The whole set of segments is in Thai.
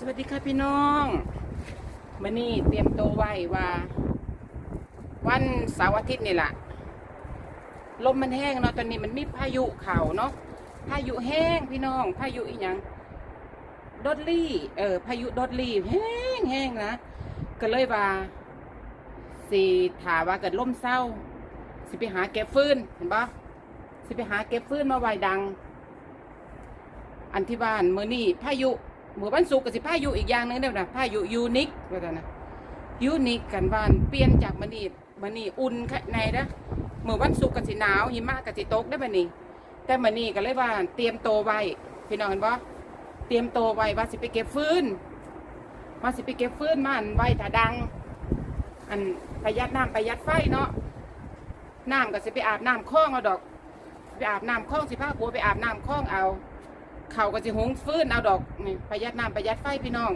สวัสดีค่ะพี่น้องมื่อนี้เตรียมตัวไว้ว่า วันเสาร์อาทิตย์นี่แหละลมมันแห้งเนาะตอนนี้มันมีพายุเข่าเนาะพายุแห้งพี่น้อง พายุอีหยังดอดลี่ เออพายุดอดลี่แห้งแห้งนะก็เลยว่าสิถาว่าเกิดล่มเศร้า สิไปหาเก็บฟืนเห็นปะสิไปหาเก็บฟืนมาไว้ดัง อันที่บ้านเมื่อนี้พายุ เมื่อวันศุกร์ก็สิพายุอีกอย่างหนึงเด้อนะพายุยูนิคว่าแต่นะยูนิคกันบ้านเปลี่ยนจากมื่อนี้มื่อนี้อุ่นข้างในนะเมื่อวันศุกร์ก็สิหนาวหิมะก็สิตกได้อมื่อนี้ แต่มื่อนี้ก็เลยว่าเตรียมโตวไว้พี่น้องเห็นปะเตรียมโตวไว้ว่าสิไปเก็บฟืนว่าสิไปเก็บฟืนมาอันไว้ถ้าดัง อันประหยัดน้ำประหยัดไฟเนาะน้ำก็สิไปอาบน้ำคลองเอาดอก ไปอาบน้ำคลองสิพาผัวไปอาบน้ำคลองเอา เขาก็สิหงฟื้นเอาดอกนี่ประหยัดน้ำประหยัดไฟพี่น้อง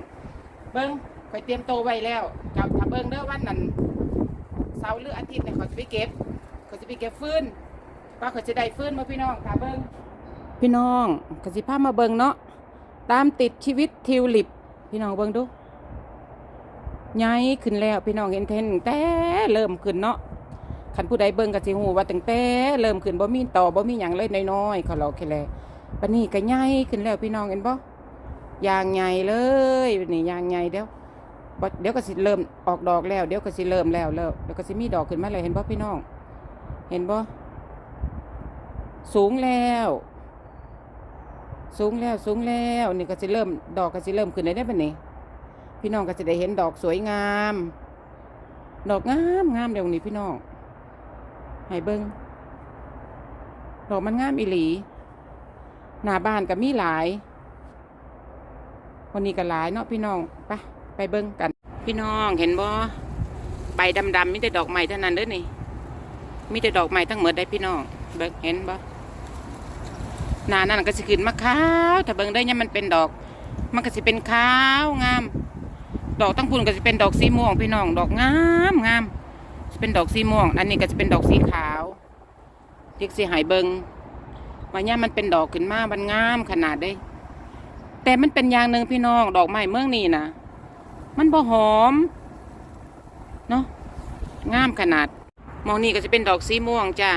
เบิ้งคอยเตรียมโตไว้แล้วเจ้าถ้าเบิ้งเด้อวันนั้นเสาร์หรืออาทิตย์เนี่ยเขาจะไปเก็บเขาจะไปเก็บฟื้นว่าเขาจะได้ฟื้นมาพี่น้องถ้าเบิ้งพี่น้องกสิพามาเบิ้งเนาะตามติดชีวิตทิวลิป พี่น้องเบิ้งดูย้ายขึ้นแล้วพี่น้องเห็นเทนแต่เริ่มขึ้นเนาะคันผู้ใดเบิ้งกสิหูว่าตั้งแต่เริ่มขึ้นบ่มีต่อบ่มีหยังเลยน้อยๆเขาเราแค่แล ปานนี้ก็ใหญ่ขึ้นแล้วพี่น้องเห็นบ่ยางใหญ่เลยบัดนี้ยางใหญ่เดี๋ยวเดี๋ยวก็สิเริ่มออกดอกแล้ว เดี๋ยวก็สิเริ่มแล้วแล้วเดี๋ยวก็สิมีดอกขึ้นมาเลยเห็นบ่พี่น้อง เห็นบ่สูงแล้ว สูงแล้วสูงแล้วนี่ก็สิเริ่มดอกก็สิเริ่มขึ้นได้ได้บัดนี้ พี่น้องก็จะได้เห็นดอกสวยงาม ดอกงามงามเดี๋ยวนี้พี่น้องให้เบิ่งดอกมันงามอีหลี หน้าบ้านก็มีหลาย วันนี้ก็หลายเนาะพี่น้องไปไปเบิ้งกัน พี่น้องเห็นบ่ใบดำๆมีแต่ดอกใหม่เท่านั้นเด้อนี่ มีแต่ดอกใหม่ทั้งหมดได้พี่น้อง เบิ้งเห็นบ่หน้านั่นก็สิขึ้นมาขาวถ้าเบิ้งได้เนี่ยมันเป็นดอก มันก็สิเป็นขาวงาม ดอกตั้งพุ่นก็สิเป็นดอกสีม่วงพี่น้อง ดอกงามงามสิเป็นดอกสีม่วง อันนี้ก็จะเป็นดอกสีขาวที่สิใหายเบิง ว่าเนี่ยมันเป็นดอกขึ้นมามันงามขนาดได้แต่มันเป็นอย่างหนึ่งพี่น้องดอกไม้เมืองนี่นะมันบ่หอมเนาะงามขนาด มองนี่ก็จะเป็นดอกสีม่วงจ้า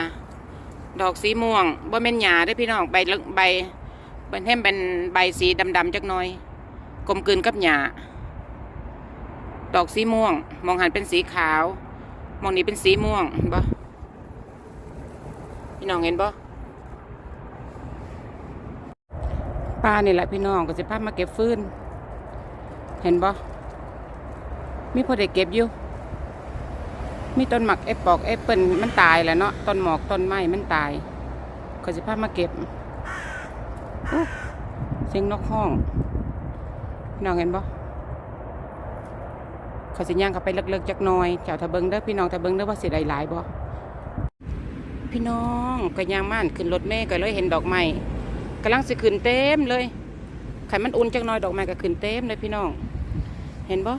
ดอกสีม่วงบ่แม่นหยาได้พี่น้องใบเล็กใบเป็นแท่มเป็นใบสีดำๆจักหน่อยกลมกลืนกับหยาดอกสีม่วง มองหันเป็นสีขาว มองนี้เป็นสีม่วงบ่พี่น้องเห็นบ่ ป้านี่แหละพี่น้องก็สิพามาเก็บฟืนเห็นบ่มีพอได้เก็บอยู่ มีต้นหมักแอปปอกแอปเปิลมันตายแล้วเนาะต้นหมอกต้นไม้มันตายก็สิพามาเก็บเสียงนกห้องพี่น้องเห็นบ่เขาสิย่างเข้าไปเลิกๆจักหน่อยเจ้าทะเบิงเด้อพี่น้องทะเบิงเด้อว่าสิได้หลายบ่พี่น้องก็ย่างม่านขึ้นรถเมล์ก็เลยเห็นดอกไม้ กำลังสิขึ้นเต็มเลยไขมันอุ่นจักหน้อยดอกไม้ก็ขึ้นเต็มเลยพี่น้อง เห็นบ่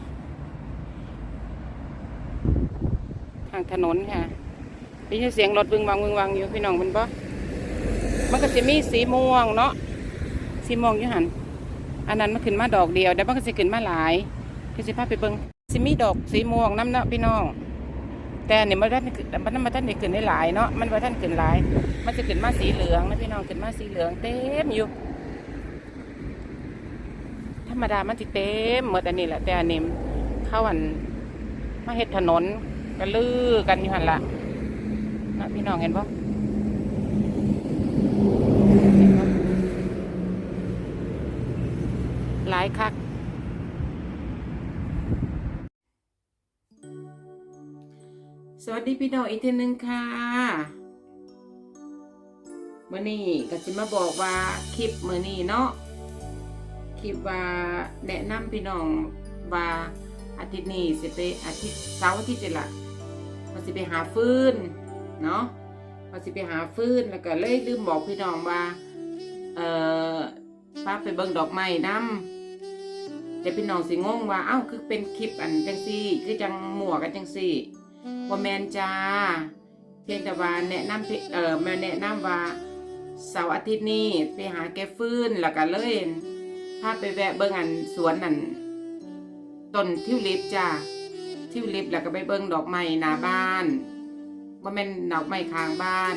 ทางถนนค่ะได้ยินเสียงรถวึงวังวึงวังอยู่พี่น้องมันบ่มันก็จะมีสีม่วงเนาะสีม่วงอยู่หันอันนั้นมันขึ้นมาดอกเดียวเดี๋ยวมันก็จะขึ้นมาหลายก็สิพาไปเบิงสิมีดอกสีม่วงน้ำเนาะพี่น้อง แต่เนี่ยมันท่านมันมันท่านได้ขึ้นได้หลายเนาะมันว่าท่านขึ้นหลาย มันจะขึ้นมาสีเหลืองนะพี่น้องขึ้นมาสีเหลืองเต็มอยู่ธรรมดามันสิเต็มหมดอันนี้แหละแต่อันนี้เข้าอันมาเฮ็ดถนนก็ลือกันอยู่หันละนะพี่น้องเห็นปะเห็นปะหลายคัก ดีพี่น้องอีกทีหนึ่งค่ะมื่อนี้ก็จะมาบอกว่าคลิปมื่อนี้เนาะคลิปว่าแนะนำพี่น้องว่าอาทิตย์นี้สิไปอาทิตย์เสาร์ทิตย์นี่ละว่าสิไปหาฟืนเนาะว่าสิไปหาฟืนแล้วก็เลยลืมบอกพี่น้องว่าเอ่อป้าไปเบิ่งดอกไม้นํแต่พี่น้องสิงงว่าเอ้าคือเป็นคลิปอันจังซี่ คือจังหมั่วกันจังซี่ ว่าแมนจ้า เพียงแต่ว่าแนะนำพี่เอ่อแม่แนะนำว่าเสาร์อาทิตย์นี้ไปหาแก้ฟืนแล้วก็เลยพาไปแวะเบิ่งอันสวนนั่นต้นทิวลิปจ้าทิวลิปแล้วก็ไปเบิ่งดอกไม้หน้าบ้านว่าแม่นดอกไม้ข้างบ้าน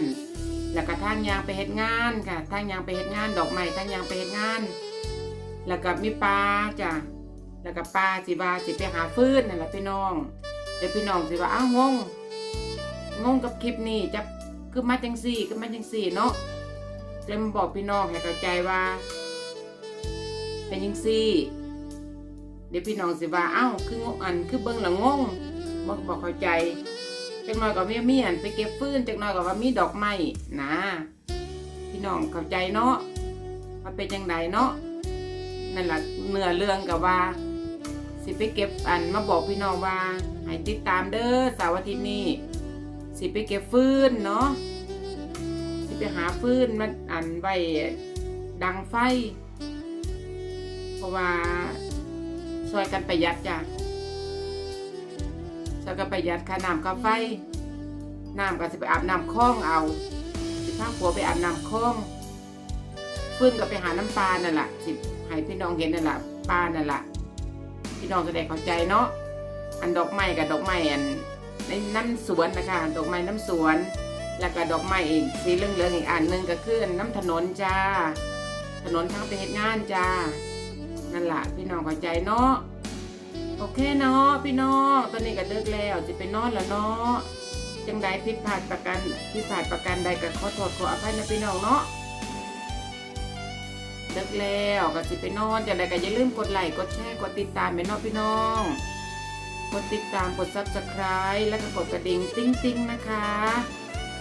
แล้วก็ทางยางไปเฮ็ดงานค่ะทางยางไปเฮ็ดงาน ดอกไม้ทางยางไปเฮ็ดงาน แล้วก็มีปลาจ้ะแล้วก็ปลาสิว่าสิไปหาฟืนนั่นแหละพี่น้อง เดี๋ยวพี่น้องสิว่าอ้าวงง งงกับคลิปนี้จะคือมาจังสี่คือมาจังสี่เนาะจะมบอกพี่น้องให้เข้าใจว่า เป็นจังสี่ เดี๋ยวพี่น้องสิว่าอ้าวคืองงอันคือเบิ่งและงงบ่บอกเข้าใจจักหน่อยก็มีมีอันไปเก็บฟืนจักหน่อยก็ว่ามีดอกไม้นะพี่น้องเข้าใจเนาะว่าเป็นจังไดเนาะนั่นแหละเนื้อเรื่องกับว่า สิไปเก็บอันมาบอกพี่น้องว่า ให้ติดตามเด้อสาร์อาทิตย์นี้สิไปเก็บฟืนเนาะสิไปหาฟืนมันอันไว้ดังไฟ เพราะว่าช่วยกันประหยัดจ้ะช่วยกันประหยัดค่าน้ำค่าไฟน้ำก็สิไปอาบน้ำคลองเอาสิพาผัวไปอาบน้ำคลองฟืนก็ไปหาน้ำปลานั่นแหละสิให้พี่น้องเห็นนั่นแหละปลานั่นแหละพี่น้องจะได้เข้าใจเนาะ อันดอกไม้กับดอกไม้อันในน้ำสวนนะคะดอกไม้น้ำสวน แล้วก็ดอกไม้อีกสีเหลืองๆอีกอันหนึ่งก็คือน้ำถนนจ้า ถนนทางไปเฮ็ดงานจ้า นั่นแหละพี่น้องเข้าใจเนาะโอเคเนาะพี่น้องตอนนี้ก็เลิกแล้วจะไปนอนแล้วเนาะจังใดผิดพลาดประกันผิดพลาดประกันใดก็ขอโทษขออภัยนะพี่น้องเนาะเลิกแล้วก็สิไปนอนจังใดก็อย่าลืมกดไลค์กดแชร์กดติดตามแม่เน้องพี่น้อง กดติดตามกด subscribe และก็กดกระดิ่งติ้งติ้งๆนะคะ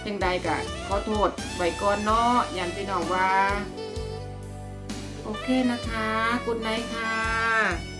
ยังใดกะขอโทษไว้ก่อนเนาะยันพี่น้องว่า โอเคนะคะกุดไนค่ะ